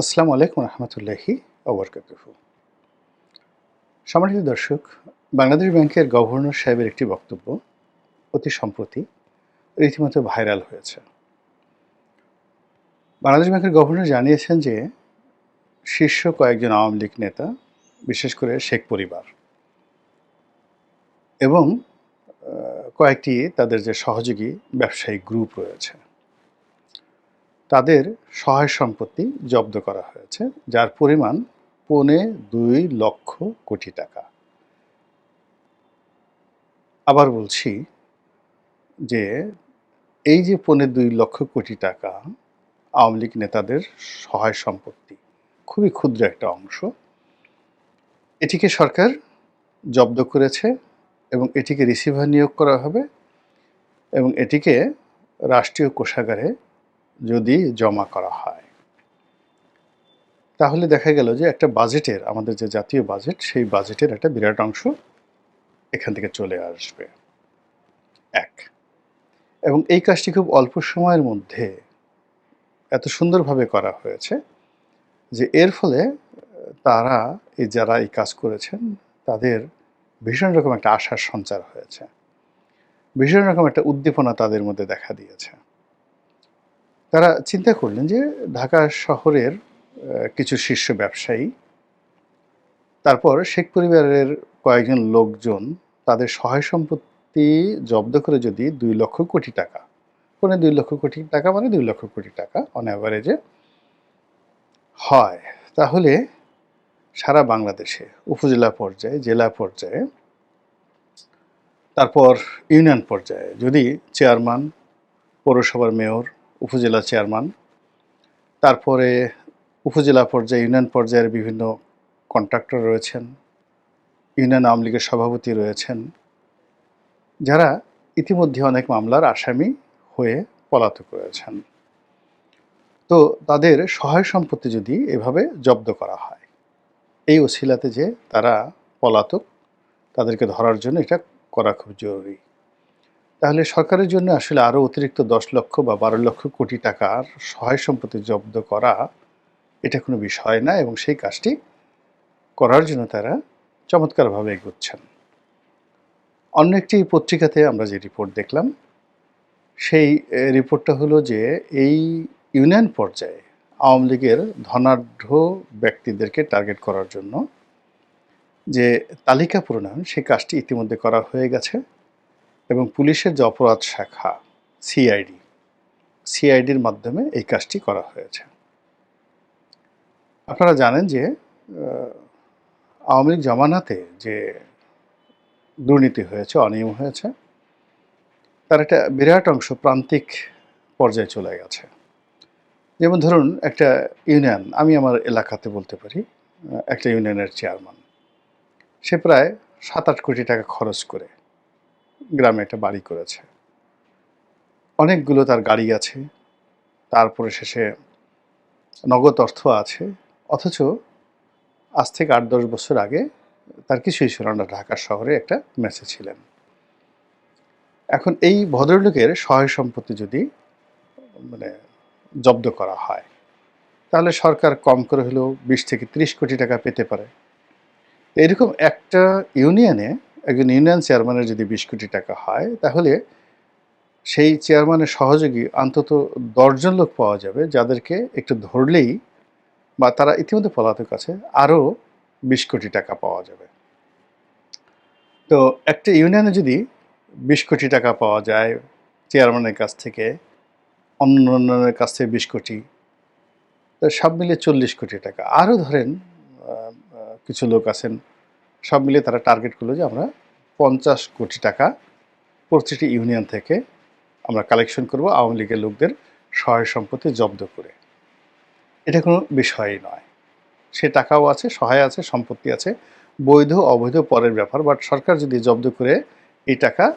আসসালামু আলাইকুম রহমতুল্লাহি ওবরকাতুহু সম্মানিত দর্শক, বাংলাদেশ ব্যাংকের গভর্নর সাহেবের একটি বক্তব্য অতি সম্প্রতি রীতিমতো ভাইরাল হয়েছে। বাংলাদেশ ব্যাংকের গভর্নর জানিয়েছেন যে, শীর্ষ কয়েকজন আওয়ামী লীগ নেতা, বিশেষ করে শেখ পরিবার এবং কয়েকটি তাদের যে সহযোগী ব্যবসায়িক গ্রুপ রয়েছে। তাদের সহায় সম্পত্তি জব্দ করা হয়েছে, যার পরিমাণ পৌনে দুই লক্ষ কোটি টাকা। আবার বলছি যে এই যে পৌনে দুই লক্ষ কোটি টাকা আওয়ামী লীগ নেতাদের সহায় সম্পত্তি, খুবই ক্ষুদ্র একটা অংশ, এটিকে সরকার জব্দ করেছে এবং এটিকে রিসিভার নিয়োগ করা হবে এবং এটিকে রাষ্ট্রীয় কোষাগারে যদি জমা করা হয়। তাহলে দেখা গেল যে একটা বাজেটের, আমাদের যে জাতীয় বাজেট, সেই বাজেটের একটা বিরাট অংশ এখান থেকে চলে আসবে। এক। এবং এই কাজটি খুব অল্প সময়ের মধ্যে এত সুন্দরভাবে করা হয়েছে যে এর ফলে তারা, এই যারা এই কাজ করেছেন, তাদের ভীষণ রকম একটা আশার সঞ্চার হয়েছে। ভীষণ রকম একটা উদ্দীপনা তাদের মধ্যে দেখা দিয়েছে। তারা চিন্তা করলেন যে ঢাকা শহরের কিছু শীর্ষ ব্যবসায়ী, তারপর শেখ পরিবারের কয়েকজন লোকজন তাদের সহায় সম্পত্তি জব্দ করে যদি দুই লক্ষ কোটি টাকা পৌনে দুই লক্ষ কোটি টাকা মানে দুই লক্ষ কোটি টাকা অন অ্যাভারেজে হয়, তাহলে সারা বাংলাদেশে, উপজেলা পর্যায়ে, জেলা পর্যায়ে, তারপর ইউনিয়ন পর্যায়ে যদি চেয়ারম্যান পৌরসভার মেয়র উপজেলা চেয়ারম্যান, তারপরে উপজেলা পর্যায়ে, ইউনিয়ন পর্যায়ের বিভিন্ন কন্ট্রাক্টর রয়েছেন, ইউনিয়ন আওয়ামী লীগের সভাপতি রয়েছেন, যারা ইতিমধ্যে অনেক মামলার আসামি হয়ে পলাতক রয়েছেন। তো তাদের সহায় সম্পত্তি যদি এভাবে জব্দ করা হয়, এই ওসিলাতে যে তারা পলাতক, তাদেরকে ধরার জন্য এটা করা খুব জরুরি। তাহলে সরকারের জন্য আসলে আরও অতিরিক্ত দশ লক্ষ বা বারো লক্ষ কোটি টাকার সহায় সম্পত্তি জব্দ করা এটা কোনো বিষয় না এবং সেই কাজটি করার জন্য তারা চমৎকারভাবে এগোচ্ছেন। অন্য একটি পত্রিকাতে আমরা যে রিপোর্ট দেখলাম, সেই রিপোর্টটা হলো যে এই ইউনিয়ন পর্যায়ে আওয়ামী লীগের ধনাঢ্য ব্যক্তিদেরকে টার্গেট করার জন্য যে তালিকা প্রণয়ন, সেই কাজটি ইতিমধ্যে করা হয়ে গেছে। এবং পুলিশের যে অপরাধ শাখা সিআইডি সিআইডির মাধ্যমে এই কাজটি করা হয়েছে। আপনারা জানেন যে আওয়ামী লীগ জমানাতে যে দুর্নীতি হয়েছে, অনিয়ম হয়েছে, তার একটা বিরাট অংশ প্রান্তিক পর্যায়ে চলে গেছে। যেমন ধরুন, একটা ইউনিয়ন, আমি আমার এলাকাতে বলতে পারি একটা ইউনিয়নের চেয়ারম্যান। সে প্রায় সাত আট কোটি টাকা খরচ করে গ্রামে একটা বাড়ি করেছে। অনেকগুলো তার গাড়ি আছে, তারপরে শেষে নগদ অর্থ আছে, অথচ আজ থেকে আট দশ বছর আগে তার কিছুই ছিল না। ঢাকা শহরে একটা মেসে ছিলেন। এখন এই ভদ্রলোকের সহায় সম্পত্তি যদি মানে জব্দ করা হয়, তাহলে সরকার কম করে হলেও বিশ থেকে ত্রিশ কোটি টাকা পেতে পারে। এরকম একটা ইউনিয়নে একজন ইউনিয়ন চেয়ারম্যানের যদি বিশ কোটি টাকা হয়, তাহলে সেই চেয়ারম্যানের সহযোগী অন্তত দশজন লোক পাওয়া যাবে, যাদেরকে একটু ধরলেই বা তারা ইতিমধ্যে পলাতক আছে, আরও বিশ কোটি টাকা পাওয়া যাবে। তো একটা ইউনিয়নে যদি বিশ কোটি টাকা পাওয়া যায় চেয়ারম্যানের কাছ থেকে অন্য অন্যের কাছ থেকে বিশ কোটি, তো সব মিলে চল্লিশ কোটি টাকা। আরও ধরেন কিছু লোক আছেন সব মিলিয়ে তারা টার্গেট করল যে আমরা পঞ্চাশ কোটি টাকা প্রতিটি ইউনিয়ন থেকে আমরা কালেকশন করব, আওয়ামী লীগের লোকদের সহায় সম্পত্তি জব্দ করে। এটা কোনো বিষয়ই নয়। সে টাকাও আছে, সহায় আছে, সম্পত্তি আছে, বৈধ, অবৈধ, পরের ব্যাপার। বাট সরকার যদি জব্দ করে এই টাকা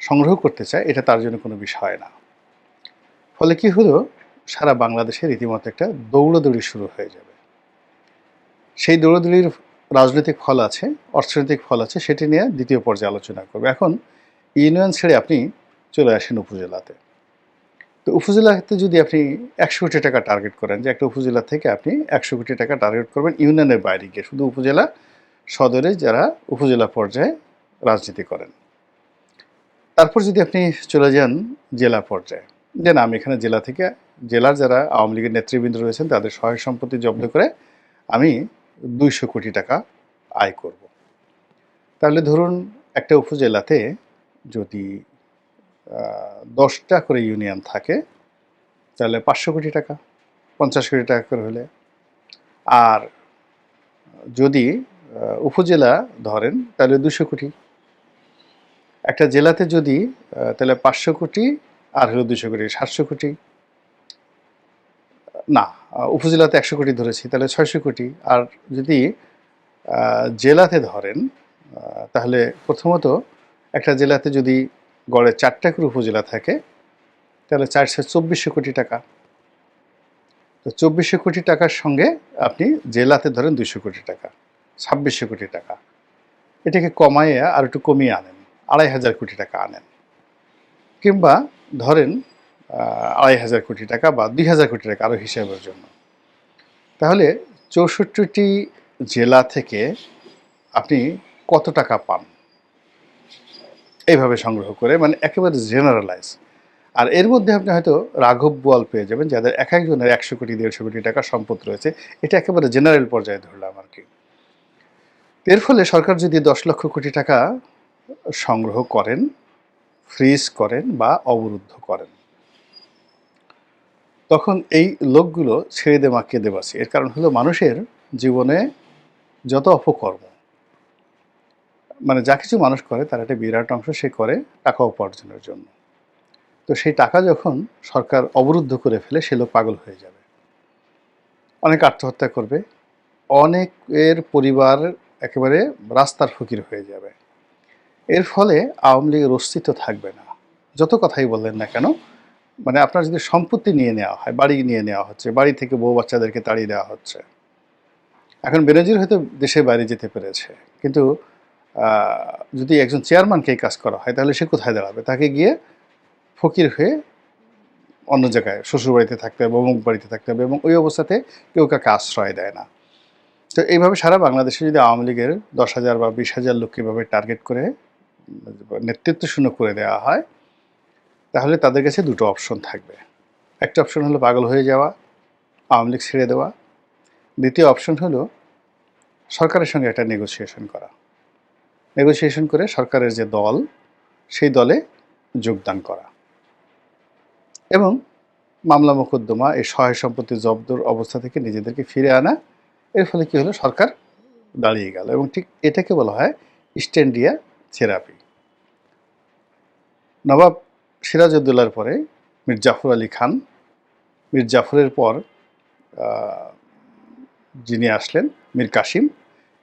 সংগ্রহ করতে চায়, এটা তার জন্য কোনো বিষয় না। ফলে কি হলো? সারা বাংলাদেশে রীতিমতো একটা দৌড়দৌড়ি শুরু হয়ে যাবে। সেই দৌড়দৌড়ির রাজনৈতিক ফল আছে, অর্থনৈতিক ফল আছে, সেটি নিয়ে দ্বিতীয় পর্যায়ে আলোচনা করবে। এখন ইউনিয়ন ছেড়ে আপনি চলে আসেন উপজেলাতে। তো উপজেলাতে যদি আপনি একশো কোটি টাকা টার্গেট করেন, যে একটা উপজেলা থেকে আপনি একশো কোটি টাকা টার্গেট করবেন ইউনিয়নের বাইরে গিয়ে, শুধু উপজেলা সদরে যারা উপজেলা পর্যায়ে রাজনীতি করেন। তারপর যদি আপনি চলে যান জেলা পর্যায়ে যে না আমি এখানে জেলা থেকে জেলার যারা আওয়ামী লীগের নেতৃবৃন্দ রয়েছেন, তাদের সহায় সম্পত্তি জব্দ করে আমি দুইশো কোটি টাকা আয় করব। তাহলে ধরুন একটা উপজেলাতে যদি দশটা করে ইউনিয়ন থাকে, তাহলে পাঁচশো কোটি টাকা, পঞ্চাশ কোটি টাকা করে হলে। আর যদি উপজেলা ধরেন, তাহলে দুশো কোটি। একটা জেলাতে যদি তাহলে পাঁচশো কোটি, আর হলো দুশো কোটি, সাতশো কোটি। না উপজেলাতে একশো কোটি ধরেছি, তাহলে ছয়শো কোটি। আর যদি জেলাতে ধরেন তাহলে প্রথমত একটা জেলাতে যদি গড়ে চারটা করে উপজেলা থাকে, তাহলে চারশো চব্বিশশো কোটি টাকা। তো চব্বিশশো কোটি টাকার সঙ্গে আপনি জেলাতে ধরেন দুশো কোটি টাকা, ছাব্বিশশো কোটি টাকা। এটাকে কমাইয়া আর একটু কমিয়ে আনেন, আড়াই হাজার কোটি টাকা আনেন। কিংবা ধরেন আড়াই হাজার কোটি টাকা বা দুই হাজার কোটি টাকা আরও হিসাবের জন্য। তাহলে চৌষট্টিটি জেলা থেকে আপনি কত টাকা পান? এইভাবে সংগ্রহ করে মানে একেবারে জেনারেলাইজ আর এর মধ্যে আপনি হয়তো রাঘব বোয়াল পেয়ে যাবেন, যাদের এক একজনের একশো কোটি, দেড়শো কোটি টাকা সম্পদ রয়েছে। এটা একেবারে জেনারেল পর্যায়ে ধরলাম আর কি। এর ফলে সরকার যদি দশ লক্ষ কোটি টাকা সংগ্রহ করেন ফ্রিজ করেন বা অবরুদ্ধ করেন তখন এই লোকগুলো ছেড়ে দে মাকে দেবাসি এর কারণ হলো মানুষের জীবনে যত অপকর্ম মানে যা কিছু মানুষ করে, তার একটা বিরাট অংশ সে করে টাকা উপার্জনের জন্য। তো সেই টাকা যখন সরকার অবরুদ্ধ করে ফেলে, সে লোক পাগল হয়ে যাবে। অনেক আত্মহত্যা করবে। অনেকের পরিবার একেবারে রাস্তার ফকির হয়ে যাবে। এর ফলে আওয়ামী লীগের অস্তিত্ব থাকবে না। যত কথাই বললেন না কেন মানে আপনার যদি সম্পত্তি নিয়ে নেওয়া হয়, বাড়ি নিয়ে নেওয়া হচ্ছে, বাড়ি থেকে বউ বাচ্চাদেরকে তাড়িয়ে দেওয়া হচ্ছে। এখন বেনজির হয়তো দেশের বাইরে যেতে পেরেছে, কিন্তু যদি একজন চেয়ারম্যানকে কাজ করা হয়, তাহলে সে কোথায় দাঁড়াবে? তাকে গিয়ে ফকির হয়ে অন্য জায়গায় শ্বশুরবাড়িতে থাকতে হবে, অমুক বাড়িতে থাকতে হবে, এবং ওই অবস্থাতে কেউ কাকে আশ্রয় দেয় না। তো এইভাবে সারা বাংলাদেশে যদি আওয়ামী লীগের দশ হাজার বা বিশ হাজার লোককে এভাবে টার্গেট করে নেতৃত্ব শূন্য করে দেওয়া হয় তাহলে তাদের কাছে দুটো অপশন থাকবে। একটা অপশন হলো পাগল হয়ে যাওয়া, আওয়ামী লীগ ছেড়ে দেওয়া। দ্বিতীয় অপশন হলো সরকারের সঙ্গে একটা নেগোসিয়েশন করা। নেগোসিয়েশন করে সরকারের যে দল, সেই দলে যোগদান করা। এবং মামলা মোকদ্দমা, এই সহায় সম্পত্তি জব্দর অবস্থা থেকে নিজেদেরকে ফিরে আনা, এর ফলে কি হলো? সরকার দাঁড়িয়ে গেল এবং ঠিক এটাকে বলা হয় স্ট্যান্ডিয়া থেরাপি। নবাব সিরাজউদ্দৌলার পরে মীর জাফর আলী খান। মীর জাফরের পর যিনি আসলেন, মীর কাসিম।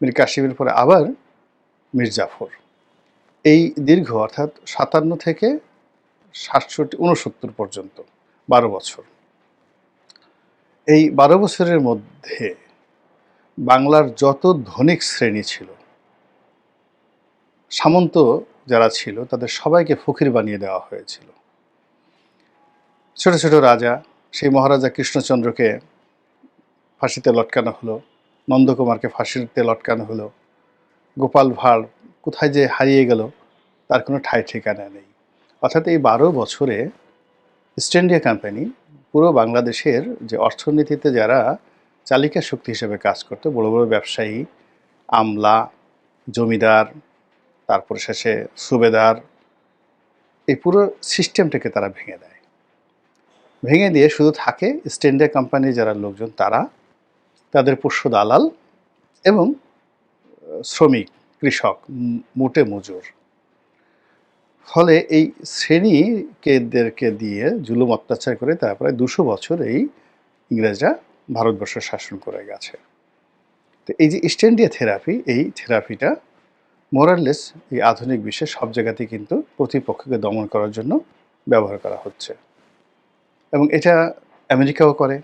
মীর কাসিমের পরে আবার মীর জাফর। এই দীর্ঘ, অর্থাৎ সাতান্ন থেকে সাতষট্টি উনসত্তর পর্যন্ত, বারো বছর। এই বারো বছরের মধ্যে বাংলার যত ধনিক শ্রেণি ছিল, সামন্ত যারা ছিল, তাদের সবাইকে ফকির বানিয়ে দেওয়া হয়েছিল। ছোট ছোট রাজা, সেই মহারাজা কৃষ্ণচন্দ্রকে ফাঁসিতে লটকানো হলো, নন্দকুমারকে ফাঁসিতে লটকানো হলো। গোপাল ভাঁড় কোথায় যে হারিয়ে গেল, তার কোনো ঠাই ঠিকানা নেই। অর্থাৎ এই বারো বছরে ইস্ট ইন্ডিয়া কোম্পানি পুরো বাংলাদেশের যে অর্থনীতিতে যারা চালিকা শক্তি হিসেবে কাজ করতো, বড় বড় ব্যবসায়ী, আমলা, জমিদার তারপর শেষে সুবেদার, এই পুরো সিস্টেমটাকে তারা ভেঙে দেয়। ভেঙে দিয়ে শুধু থাকে ইস্ট ইন্ডিয়া কোম্পানির যারা লোকজন, তারা তাদের পোষ্য দালাল এবং শ্রমিক, কৃষক মোটে মজুর। ফলে এই শ্রেণীকেদেরকে দিয়ে জুলুম অত্যাচার করে তারা প্রায় দুশো বছর এই ইংরেজরা ভারতবর্ষ শাসন করে গেছে। তো এই যে ইস্ট ইন্ডিয়া থেরাপি, এই থেরাপিটা মোরাললেস এই আধুনিক বিশ্বে সব জায়গাতেই কিন্তু প্রতিপক্ষকে দমন করার জন্য ব্যবহার করা হচ্ছে। এবং এটা আমেরিকাও করে,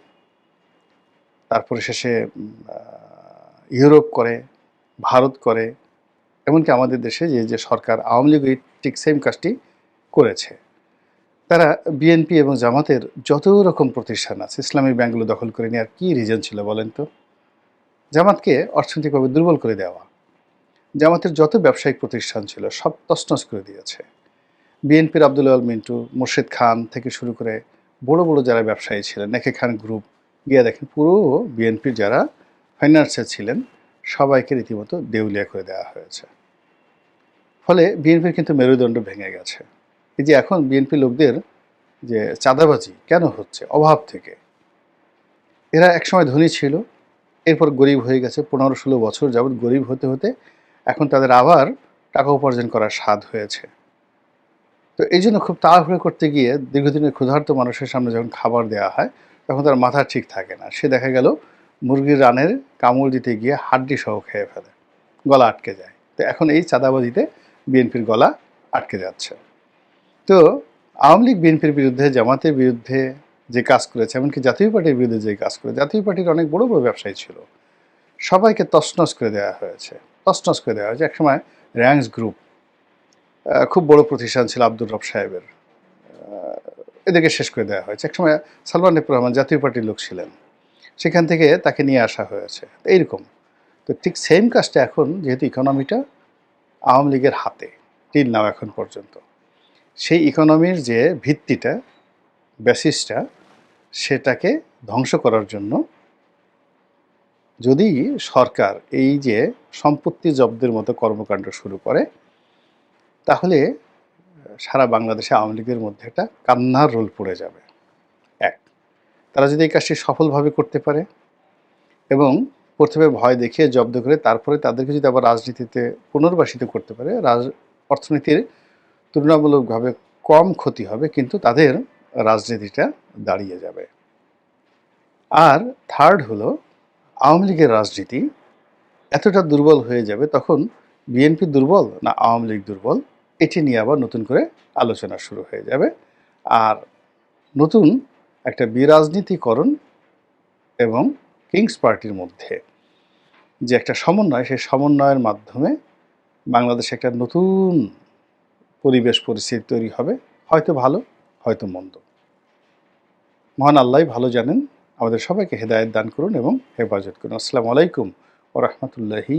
তারপরে শেষে ইউরোপ করে, ভারত করে, এমনকি আমাদের দেশে যে যে সরকার আওয়ামী লীগ ঠিক সেম কাজটি করেছে। তারা বিএনপি এবং জামাতের যত রকম প্রতিষ্ঠান আছে, ইসলামী ব্যাংকগুলো দখল করে নেওয়ার কী রিজন ছিল বলেন তো? জামাতকে অর্থনৈতিকভাবে দুর্বল করে দেওয়া। জামাতের যত ব্যবসায়িক প্রতিষ্ঠান ছিল, সব তছনছ করে দিয়েছে। বিএনপির আব্দুল আল মিন্টু, মুর্শিদ খান থেকে শুরু করে বড় বড় যারা ব্যবসায়ী ছিলেন, নেকে খান গ্রুপ, গিয়ে দেখেন পুরো বিএনপির যারা ফাইন্যান্সে ছিলেন, সবাইকে রীতিমতো দেউলিয়া করে দেওয়া হয়েছে। ফলে বিএনপির কিন্তু মেরুদণ্ড ভেঙে গেছে। এই যে এখন বিএনপি লোকদের যে চাঁদাবাজি কেন হচ্ছে, অভাব থেকে? এরা একসময় ধনী ছিল, এরপর গরিব হয়ে গেছে, পনেরো ষোলো বছর যাবৎ গরিব হতে হতে এখন তাদের আবার টাকা উপার্জন করার স্বাদ হয়েছে। তো এই জন্য খুব তাড়াহুড়ো করতে গিয়ে দীর্ঘদিনের ক্ষুধার্ত মানুষের সামনে যখন খাবার দেওয়া হয়, তখন তার মাথা ঠিক থাকে না। সে দেখা গেল মুরগির রানের কামড় দিতে গিয়ে হাড্ডি সহ খেয়ে ফেলে, গলা আটকে যায়। তো এখন এই চাঁদাবাজিতে বিএনপির গলা আটকে যাচ্ছে। তো আওয়ামী লীগ বিএনপির বিরুদ্ধে, জামাতের বিরুদ্ধে যে কাজ করেছে, এমনকি জাতীয় পার্টির বিরুদ্ধে যে কাজ করে জাতীয় পার্টির অনেক বড় বড় ব্যবসায়ী ছিল, সবাইকে তছনছ করে দেওয়া হয়েছে। তছনছ করে দেওয়া হয়েছে। একসময় র্যাঙ্কস গ্রুপ খুব বড় প্রতিষ্ঠান ছিল আব্দুর রব সাহেবের এদেরকে শেষ করে দেওয়া হয়েছে। একসময় সালমান রেপুর রহমান জাতীয় পার্টির লোক ছিলেন। সেখান থেকে তাকে নিয়ে আসা হয়েছে। এইরকম। তো ঠিক সেম কাজটা এখন যেহেতু ইকোনমিটা আওয়ামী লীগের হাতে টিল নাও এখন পর্যন্ত। সেই ইকোনমির যে ভিত্তিটা বেসিসটা সেটাকে ধ্বংস করার জন্য যদি সরকার এই যে সম্পত্তি জব্দের মতো কর্মকাণ্ড শুরু করে, তাহলে সারা বাংলাদেশে আওয়ামী লীগের মধ্যে একটা কান্নার রোল পড়ে যাবে। এক, তারা যদি এই কাজটি সফলভাবে করতে পারে এবং প্রথমে ভয় দেখিয়ে জব্দ করে তারপরে তাদেরকে যদি আবার রাজনীতিতে পুনর্বাসিত করতে পারে, রাজ, অর্থনীতির তুলনামূলকভাবে কম ক্ষতি হবে, কিন্তু তাদের রাজনীতিটা দাঁড়িয়ে যাবে। আর থার্ড হলো আওয়ামী লীগের রাজনীতি এতটা দুর্বল হয়ে যাবে তখন বিএনপি দুর্বল না আওয়ামী লীগ দুর্বল? এটি নিয়ে আবার নতুন করে আলোচনা শুরু হয়ে যাবে। আর নতুন একটা বিরাজনীতিকরণ এবং কিংস পার্টির মধ্যে যে একটা সমন্বয়, সেই সমন্বয়ের মাধ্যমে বাংলাদেশে একটা নতুন পরিবেশ পরিস্থিতি তৈরি হবে। হয়তো ভালো, হয়তো মন্দ। মহান আল্লাহ ভালো জানেন আমাদের সবাইকে হেদায়ত দান করুন এবং হেফাজত করুন। আসসালামু আলাইকুম ও রহমতুল্লাহি